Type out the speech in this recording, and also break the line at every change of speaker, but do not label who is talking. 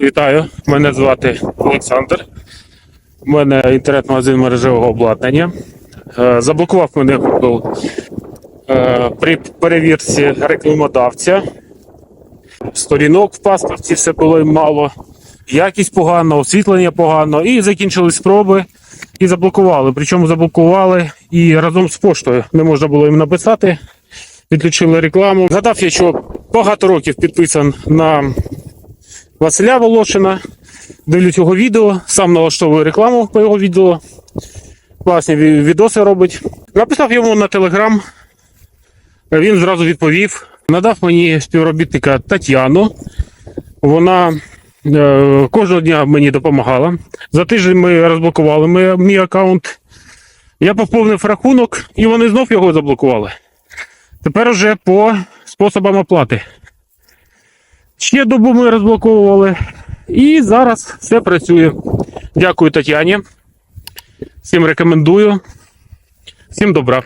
Вітаю, мене звати Олександр. У мене інтернет-магазин мережевого обладнання. Е, Заблокував мене Google е, при перевірці рекламодавця. Сторінок в паспорті все було мало, якість погана, освітлення погано, і закінчили спроби і заблокували. Причому заблокували і разом з поштою не можна було їм написати. Відключили рекламу. Згадав я, що багато років підписан на Василя Волошина. Дивлюсь його відео, сам налаштовую рекламу по його відео. Класні ві- відоси робить. Написав йому на телеграм. Він зразу відповів. Надав мені співробітника Тетяну. Вона е, кожного дня мені допомагала. За тиждень ми розблокували мій, мій аккаунт. Я поповнив рахунок і вони знов його заблокували. Тепер вже по способам оплати. Ще добу ми розблоковували. І зараз все працює. Дякую Тетяні. Всім рекомендую. Всім добра.